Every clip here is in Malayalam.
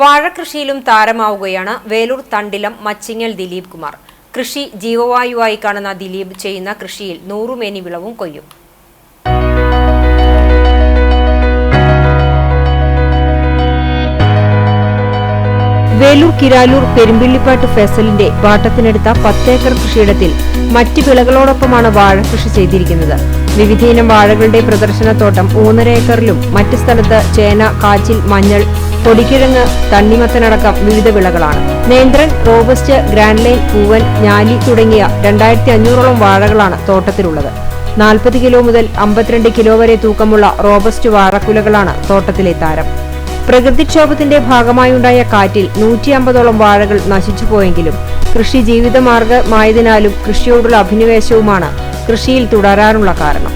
വാഴകൃഷിയിലും താരമാവുകയാണ് വേലൂർ തണ്ടിലം മച്ചിങ്ങൽ ദിലീപ് കുമാർ. കൃഷി ജീവവായുവായി കാണുന്ന ദിലീപ് ചെയ്യുന്ന കൃഷിയിൽ നൂറുമേനി വിളവും കൊയ്യും. വേലൂർ കിരാലൂർ പെരുമ്പിള്ളിപ്പാട്ട് ഫെസലിന്റെ വാട്ടത്തിനെടുത്ത പത്തേക്കർ കൃഷിയിടത്തിൽ മറ്റ് വിളകളോടൊപ്പമാണ് വാഴ കൃഷി ചെയ്തിരിക്കുന്നത്. വിവിധയിനം വാഴകളുടെ പ്രദർശനത്തോട്ടം മൂന്നര ഏക്കറിലും മറ്റ് സ്ഥലത്ത് ചേന കാച്ചിൽ മഞ്ഞൾ പൊടിക്കിഴങ്ങ് തണ്ണിമത്തനടക്കം വിവിധ വിളകളാണ്. നേന്ത്രൻ റോബസ്റ്റ് ഗ്രാൻഡ് ലൈൻ പൂവൻ ഞാലി തുടങ്ങിയ രണ്ടായിരത്തി അഞ്ഞൂറോളം വാഴകളാണ് തോട്ടത്തിലുള്ളത്. നാൽപ്പത് കിലോ മുതൽ അമ്പത്തിരണ്ട് കിലോ വരെ തൂക്കമുള്ള റോബസ്റ്റ് വാഴക്കുലകളാണ് തോട്ടത്തിലെ താരം. പ്രകൃതിക്ഷോഭത്തിന്റെ ഭാഗമായുണ്ടായ കാറ്റിൽ നൂറ്റി അമ്പതോളം വാഴകൾ നശിച്ചുപോയെങ്കിലും കൃഷി ജീവിതമാർഗമായതിനാലും കൃഷിയോടുള്ള അഭിനിവേശവുമാണ് കൃഷിയിൽ തുടരാനുള്ള കാരണം.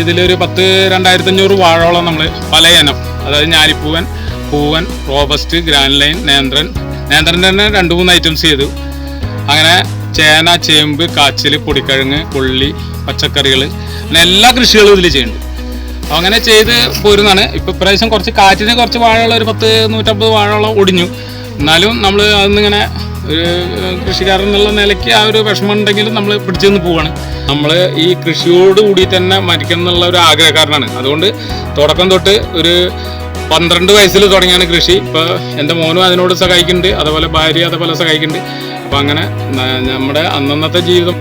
ഇതിലൊരു പത്ത് രണ്ടായിരത്തി അഞ്ഞൂറ് വാഴോളം നമ്മൾ പല ഇനം അതായത് ഞാലിപ്പൂവൻ പൂവൻ റോബസ്റ്റ് ഗ്രാൻഡ് ലൈൻ നേന്ത്രൻ. നേന്ത്രൻ തന്നെ രണ്ട് മൂന്ന് ഐറ്റംസ് ചെയ്തു. അങ്ങനെ ചേന ചേമ്പ് കാച്ചിൽ പൊടിക്കിഴങ്ങ് കൊള്ളി പച്ചക്കറികൾ അങ്ങനെ എല്ലാ കൃഷികളും ഇതിൽ ചെയ്യുന്നുണ്ട്. അങ്ങനെ ചെയ്ത് പോരുന്നതാണ്. ഇപ്പോൾ പ്രാവശ്യം കുറച്ച് കാറ്റിന് കുറച്ച് വാഴകൾ ഒരു പത്ത് നൂറ്റമ്പത് വാഴകളോ ഒടിഞ്ഞു. എന്നാലും നമ്മൾ അതിന്നിങ്ങനെ ഒരു കൃഷിക്കാരൻ എന്നുള്ള നിലയ്ക്ക് ആ ഒരു വിഷമം ഉണ്ടെങ്കിലും നമ്മൾ പിടിച്ചു നിന്ന് പോവാണ്. നമ്മൾ ഈ കൃഷിയോട് കൂടി തന്നെ മരിക്കണം എന്നുള്ള ഒരു ആഗ്രഹക്കാരനാണ്. അതുകൊണ്ട് തുടക്കം തൊട്ട് ഒരു പന്ത്രണ്ട് വയസ്സിൽ തുടങ്ങിയാണ് കൃഷി. ഇപ്പോൾ എന്റെ മോനും അതിനോട് സഹായിക്കുന്നുണ്ട്. അതുപോലെ ഭാര്യ അതുപോലെ സഹായിക്കുന്നുണ്ട്. അപ്പോൾ അങ്ങനെ നമ്മുടെ അന്നന്നത്തെ ജീവിതം